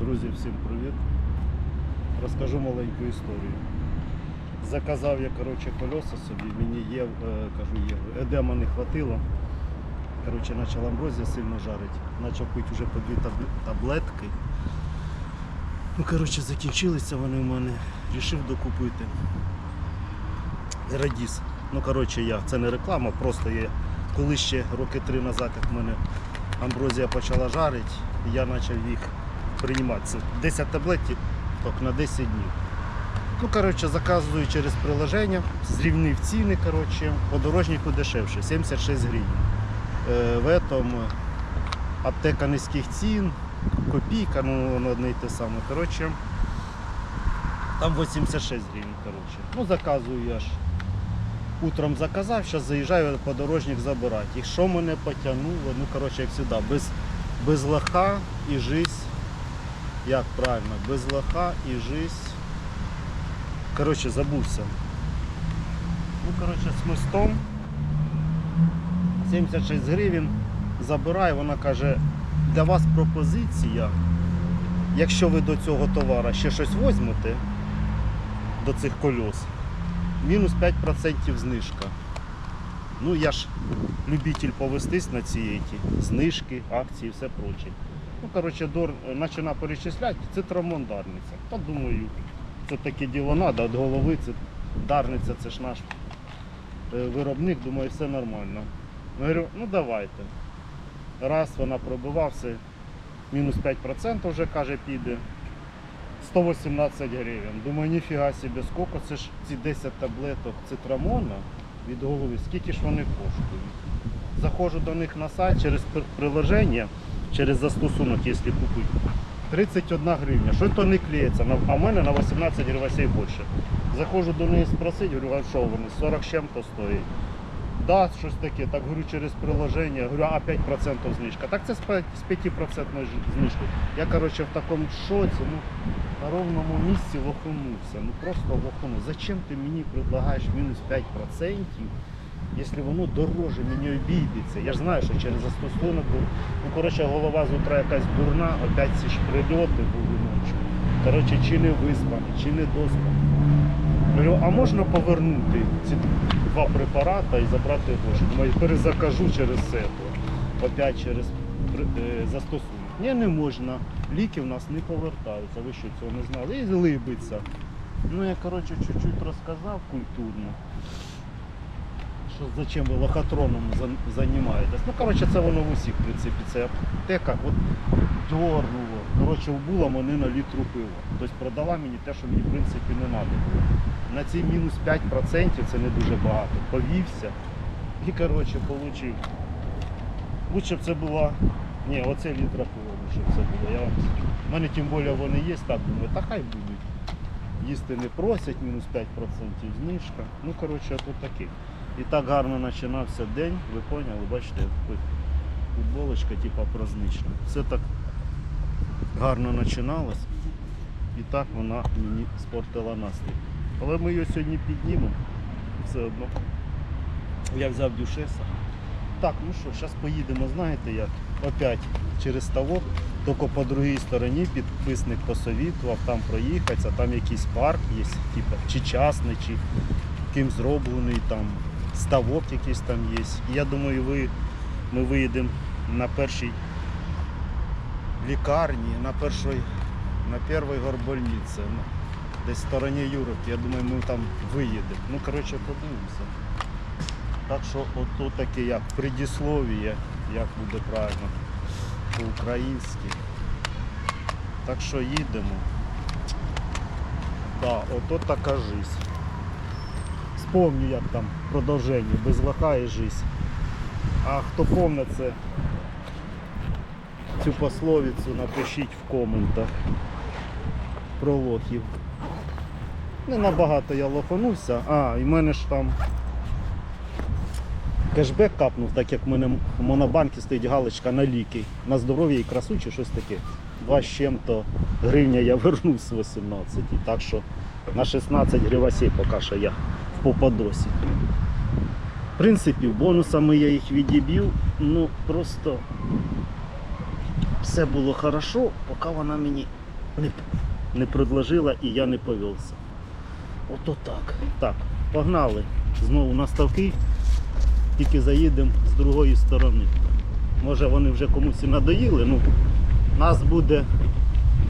Друзі, всім привіт. Розкажу маленьку історію. Заказав я коротше, колеса собі, мені є, е, кажу, є, едема не хватило. Коротше, почав амброзія сильно жарить. Почав пити вже по дві таблетки. Ну, коротше, закінчилися вони в мене. Рішив докупити. Радіс. Ну, коротше, я. Це не реклама, просто я коли ще роки три назад, як в мене амброзія почала жарити, я почав їх приймати. Це 10 таблеток на 10 днів. Ну, коротше, заказую через приложення, зрівнив ціни, коротше, подорожнику дешевше, 76 гривень. Е, в этом аптека низьких цін, копійка, ну воно одне й те саме. Коротше, там 86 гривень. Коротше. Ну, заказую я ж. Утром заказав, зараз заїжджаю подорожник забирати. І що мене потягнуло, ну коротше, як завжди, без, без лоха і жизнь. Як правильно, без лоха і жизнь. Коротше, забувся. Ну, коротше, з мостом 76 гривень забираю, вона каже, для вас пропозиція, якщо ви до цього товара ще щось візьмете, до цих кольос, мінус 5% знижка. Ну я ж любитель повестись на ці знижки, акції, і все проче. Ну, коротше, дор починав перечисляти, це трамондарниця. Та думаю, це таке діло треба, від голови це дарниця, це ж наш е, виробник, думаю, все нормально. Я говорю, ну давайте. Раз вона пробивав, все, мінус 5% вже каже, піде. 118 гривень. Думаю, ніфіга собі, скільки це ж ці 10 таблеток цитрамона від голови, скільки ж вони коштують. Заходжу до них на сайт через приложення, через застосунок, якщо купити. 31 гривня. Що то не клеїться, а в мене на 18 гривень більше. Заходжу до неї спросити, говорю, а що вони, 40 з чим-то стоїть. Да, щось таке, так говорю через приложення, говорю, а 5% знижка. Так це з 5% знижкою. Я, коротше, в такому шоці, ну, на ровному місці лоханувся. Ну просто лоханув. Зачем ти мені предлагаєш мінус 5%, якщо воно дороже мені обійдеться? Я ж знаю, що через застосунок був. Ну, коротше, голова з утра якась дурна, опять ці ж прильоти були ночі. Коротше, чи не виспаний, чи не доспаний. А можна повернути ці два препарати і забрати гроші? Думаю, перезакажу через це. Опять через е, застосунок. Ні, не можна. Ліки в нас не повертаються. Ви що цього не знали? І либиться. Ну я коротше чуть-чуть розказав культурно. Що зачем ви лохотроном займаєтесь? Ну, коротше, це воно в усіх, в принципі, це аптека. От дьорнуло. Коротше, вбула мене на літру пива. Тобто продала мені те, що мені в принципі не треба було. На ці мінус 5% це не дуже багато. Повівся і коротше отримав. Лучше б це була. Ні, оце літра пива, лучше б це було. Я вам. У мене тим більше вони є, так думаю, та хай будуть. Їсти не просять, мінус 5% знижка. Ну, коротше, тут таке. І так гарно починався день, ви поняли, бачите, футболочка типа празднична. Все так гарно починалось. І так вона мені спортила настрій. Але ми її сьогодні піднімемо все одно. Я взяв дюшеса. Так, ну що, зараз поїдемо, знаєте як? Опять через ставок, тільки по другій стороні підписник посовітував там проїхатися, там якийсь парк є, типу, чи частний, чи ким зроблений там ставок якийсь там є. Я думаю, ви, ми виїдемо на першій лікарні, на першій, на першій горбольниці, ну, десь в стороні Юровки. Я думаю, ми там виїдемо. Ну, коротше, подивимося. Так що ото таке як предісловіє, як буде правильно по-українськи. Так що їдемо. Так, ото така жизнь. Вспомню, як там продовження, без лоха і жизнь. А хто помне це, цю пословицю напишіть в коментах про лохів. Не набагато я лоханувся. А, і в мене ж там кешбек капнув, так як в мене в монобанки стоїть галочка на ліки. На здоров'я і красу чи щось таке. Два з чим-то гривня я вернув з 18. Так що на 16 гривасей поки що я в попадосі. В принципі, бонусами я їх відіб'ю, ну просто все було хорошо, поки вона мені не, не предложила і я не повівся. Ото так. Так, погнали. Знову на ставки, тільки заїдемо з другої сторони. Може вони вже комусь і надоїли, ну нас буде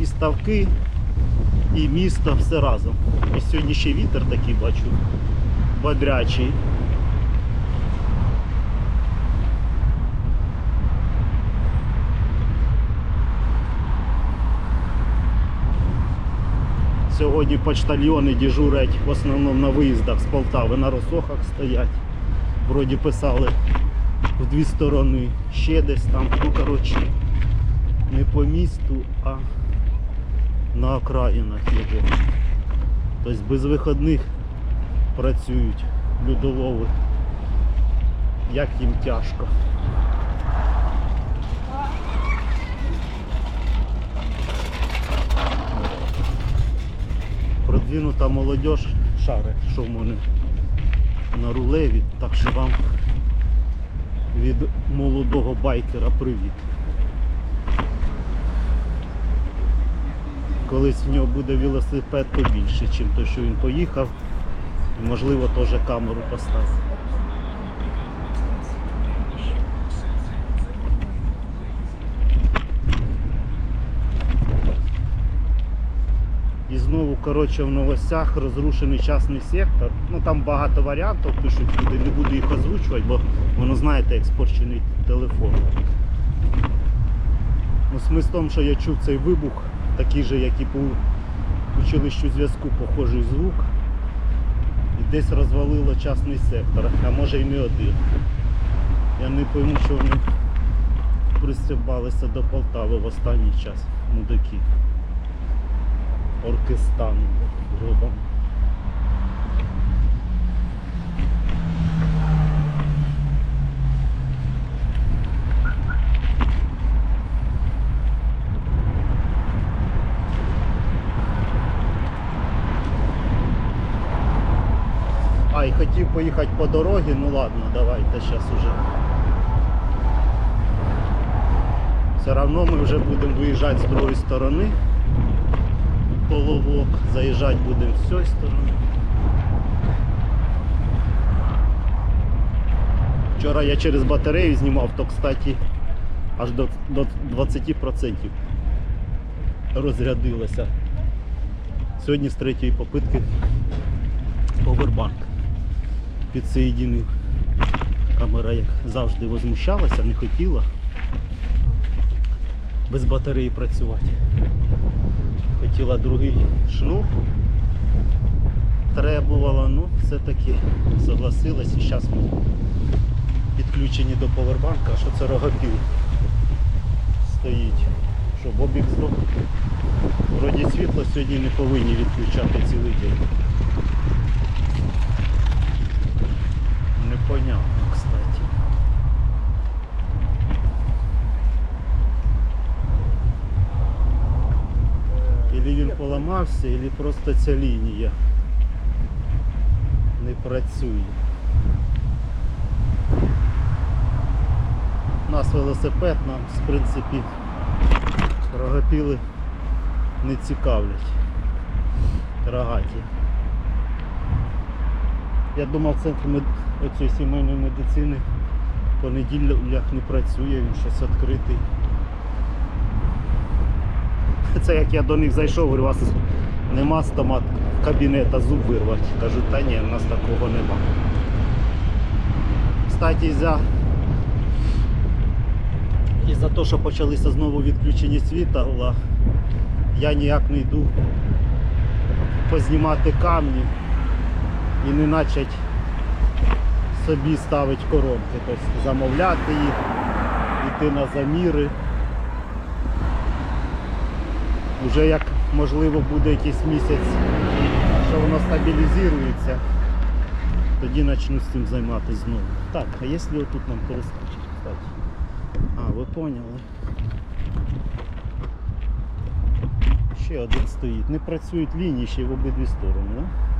і ставки, і місто все разом. І сьогодні ще вітер такий бачу, бодрячий. Сьогодні почтальйони дежурять в основному на виїздах з Полтави, на Росохах стоять. Вроді писали в дві сторони, ще десь там, ну коротше, не по місту, а на окраїнах його. Тобто без виходних працюють людолови. Як їм тяжко. Продвинута молодь шари, що в мене на рулеві, так що вам від молодого байкера привіт. Колись в нього буде велосипед побільше, ніж той, що він поїхав. Можливо теж камеру поставив. І знову, коротше, в новостях розрушений частний сектор. Ну там багато варіантів пишуть, туди не буду їх озвучувати, бо воно знаєте, як спорчений телефон. Ну, смисл в тому, що я чув цей вибух, такий же, як і по училищу зв'язку, похожий звук. Десь розвалило частний сектор, а може і не один. Я не пойму, що вони пристібалися до Полтави в останній час, мудаки. Оркестан гробом. І хотів поїхати по дорозі, ну ладно, давайте зараз уже. Все одно ми вже будемо виїжджати з другої сторони. Половок, заїжджати будемо з цієї сторони. Вчора я через батарею знімав, то кстати аж до, до 20% розрядилося. Сьогодні з третьої попитки повербанк підсоєдинив. Камера, як завжди, возмущалася, не хотіла без батареї працювати. Хотіла другий шнур. Требувала, ну все-таки согласилась і зараз ми підключені до повербанка, що це рогопіл стоїть. Що Бобік здох. Вроді світло сьогодні не повинні відключати цілий день. Непонятно, кстати. Ілі він поламався, ілі просто ця лінія не працює. У нас велосипед нам, в принципі, рогатили не цікавлять. Рогаті. Я думав, центр мед... оцієї сімейної медицини по неділях не працює, він щось відкритий. Це як я до них зайшов, говорю, у вас нема стомат кабінета зуб вирвати. Кажуть, та ні, у нас такого нема. Кстати, за і за те, що почалися знову відключення світла, я ніяк не йду познімати камні і не почать собі ставити коронки, тобто замовляти їх, йти на заміри. Уже як можливо буде якийсь місяць, що воно стабілізується, тоді почну з цим займатися знову. Так, а якщо тут нам перескочить, кстати. А, ви поняли. Ще один стоїть. Не працюють лінії ще в обидві сторони, да?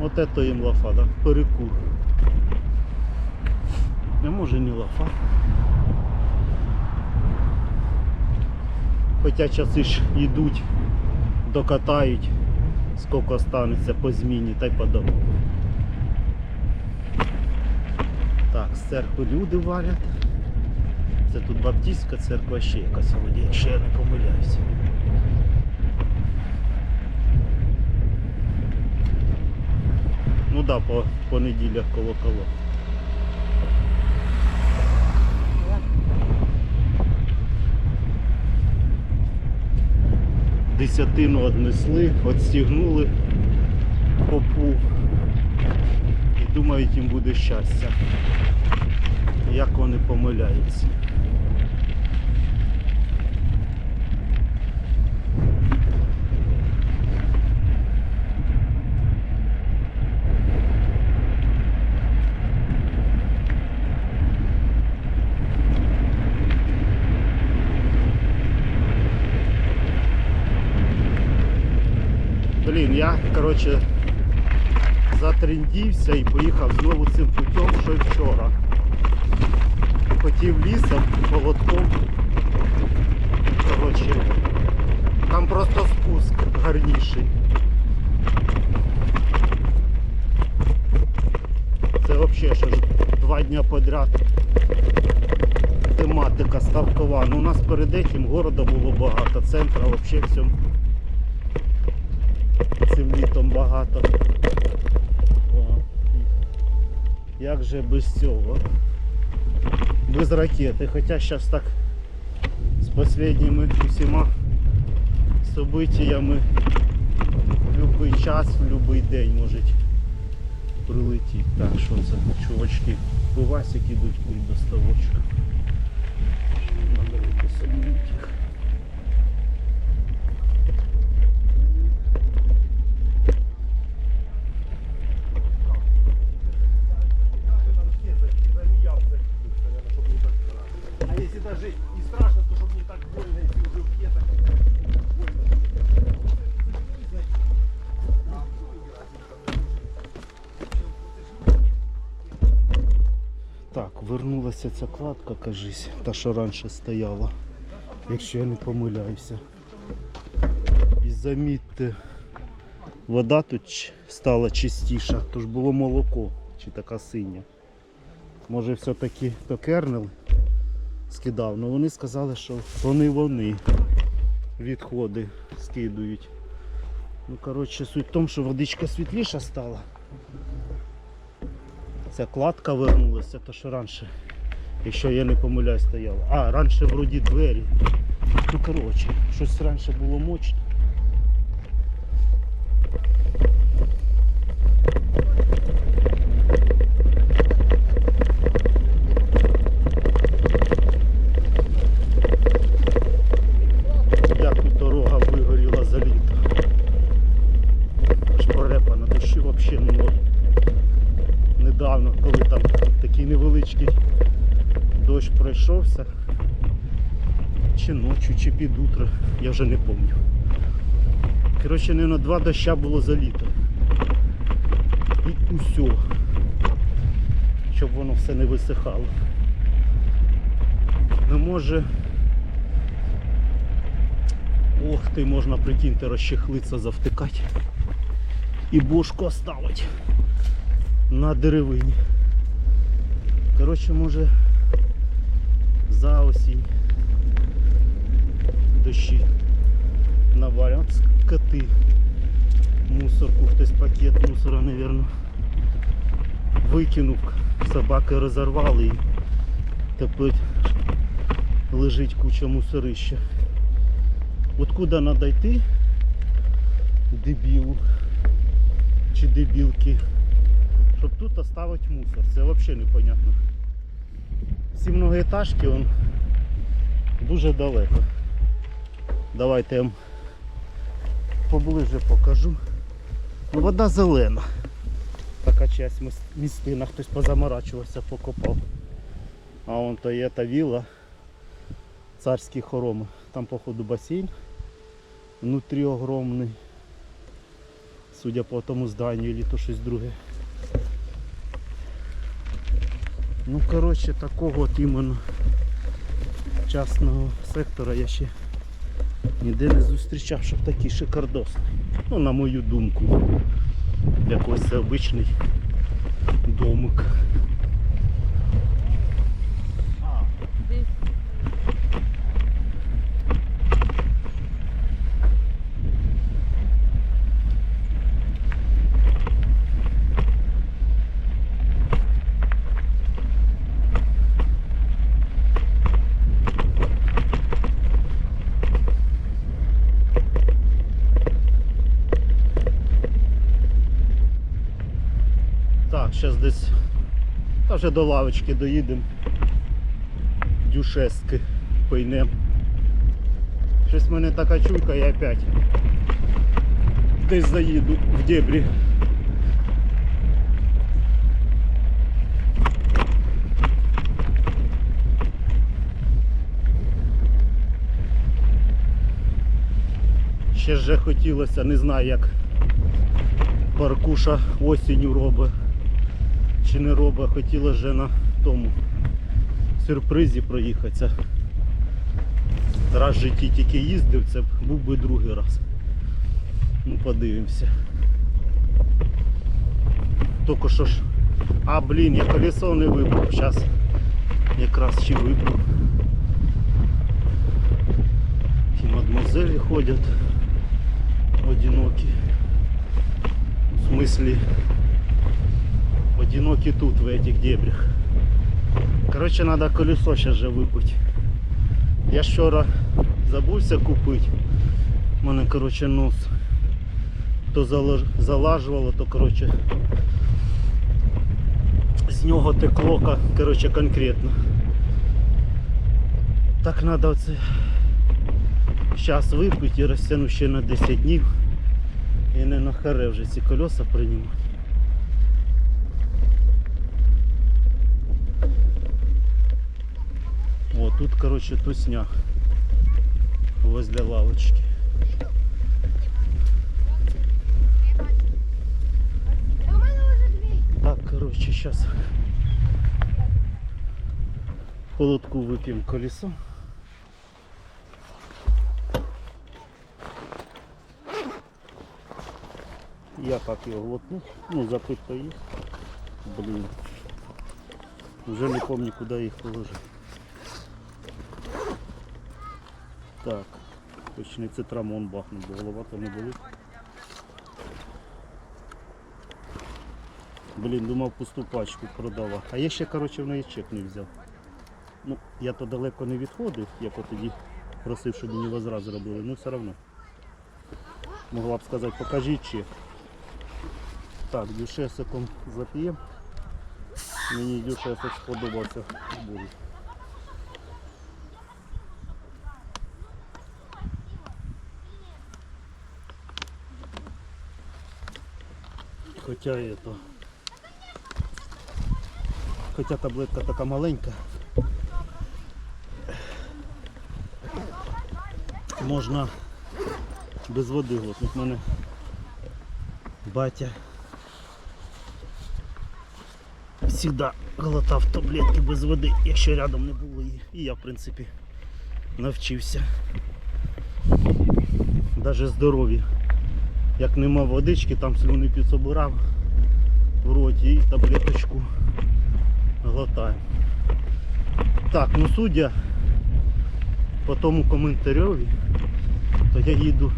От это їм лафа, да? Перекур. Не може не лафа. Хоча часи ж йдуть, докатають, скільки останеться по зміні та й подобно. Так, з церкви люди валять. Це тут Баптистська церква ще якась я не помиляюся. Ну да, по понеділях коло коло. Десятину однесли, відстігнули попу і думають їм буде щастя. Як вони помиляються. Блін, я, коротше, затрендівся і поїхав знову цим путем, що й вчора. Хотів лісом, холодком. Коротше, там просто спуск гарніший. Це взагалі ж два дня подряд тематика ставкова. Ну у нас перед этим города було багато, центра взагалі в цьому цим літом багато. О, як же без цього? Без ракети. Хоча зараз так з останніми усіма событиями в будь-який час, в будь-який день можуть прилетіти. Так, що це чувачки? Пивасик ідуть куль до. Вернулася ця кладка, кажись, та що раніше стояла, якщо я не помиляюся. І замітьте, вода тут стала чистіша, тож було молоко чи така синя. Може все-таки то кернел скидав, але вони сказали, що то не вони відходи скидують. Ну, коротше, суть в тому, що водичка світліша стала. Ця кладка вернулася, то що раніше, якщо я не помиляюсь, стояла. А, раніше вроді двері. Ну коротше, щось раніше було взагалі не недавно, коли там такий невеличкий дощ пройшовся, чи ночі, чи під утро, я вже не пам'ятаю. Коротше, не на два доща було за літо. І усьо. Щоб воно все не висихало. Ну може. Ох ти, можна прикиньте, розчехлиться, завтикати. І бошку оставить на деревині. Коротше, може за осінь дощі навалять От скоти. Мусорку, хтось пакет мусора, мабуть, викинув, собаки розірвали і тепер лежить куча мусорища. От куди треба йти? Дебілу чи дебілки щоб тут оставити мусор. Це взагалі непонятно. Всі многоетажки он дуже далеко. Давайте я вам поближе покажу. Ну, вода зелена. Така часть містина, хтось позаморачувався, покопав. А вон то є та віла. Царські хороми. Там походу басейн. Внутрі огромний. Судя по тому зданню, или то щось друге. Ну, коротше, такого от іменно частного сектора я ще Ніде не зустрічав, щоб такий шикардос. Ну, на мою думку. Якось це обичний домик. Зараз десь та вже до лавочки доїдемо. Дюшестки пойнем. Щось в мене така чуйка, я опять десь заїду в дебрі. Ще ж хотілося, не знаю як паркуша осінню робить чи не робить, хотіла вже на тому сюрпризі проїхатися. Раз в житті тільки їздив, це був би другий раз. Ну подивимося. Тільки що ж. А блін, я колесо не вибрав. Зараз якраз ще вибрав. Ті мадмозелі ходять одинокі. В смислі одинокі тут, в этих дебрях. Короче, надо колесо сейчас же випити. Я ж вчора забувся купити. У мене, короче, нос то залаж... залажувало, то короче з нього текло короче, конкретно. Так надо оце зараз випити і розтягну ще на 10 днів. І не на харе вже ці колеса приймати. тут, короче, тусня возле лавочки. У мене вже дві. Так, короче, сейчас холодку выпьем колесо. Я так його глотну, ну запит поїх. Блін. Вже не помню, куди їх положити. Так, хоч не цитрамон бахнув, бо голова то не болить. Блін, думав пусту пачку продала. А я ще, коротше, в неї чек не взяв. Ну, я то далеко не відходив, як от тоді просив, щоб мені возврат зробили, ну все одно. Могла б сказати, покажіть чек. Так, дюшесиком зап'ємо. Мені дюшесик сподобався. Буде. Хоча это. Хоча таблетка така маленька. Можна без води глотнути. В мене батя завжди глотав таблетки без води, якщо рядом не було її. І я в принципі навчився. Навіть здорові. Як нема водички, там слюни підсобирав в роті і таблеточку глотаємо. Так, ну судя по тому коментареві, то я їду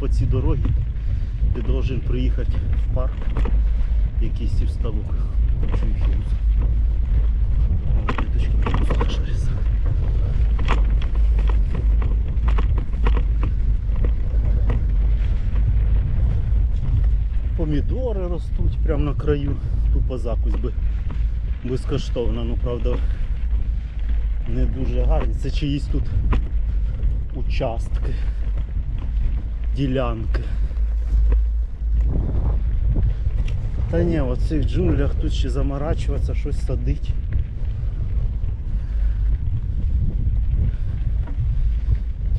по цій дорогі і должен приїхати в парк якийсь із ставок. Помідори ростуть прямо на краю. Тупо закусь би безкоштовно, ну правда не дуже гарні. Це чиїсь тут участки, ділянки. Та ні, в цих джунглях тут ще заморачуватися, щось садить.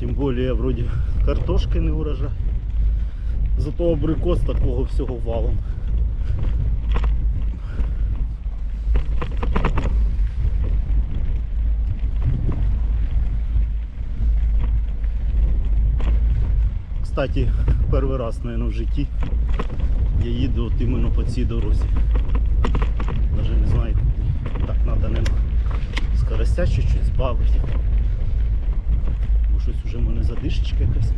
Тим більше вроді картошки не урожай. Зато абрикос такого всього валом. Кстати, перший раз, мабуть, в житті я їду от іменно по цій дорозі. Навіть не знаю. Так, треба не скоростя чуть-чуть збавити. Бо щось уже в мене задишечка якась.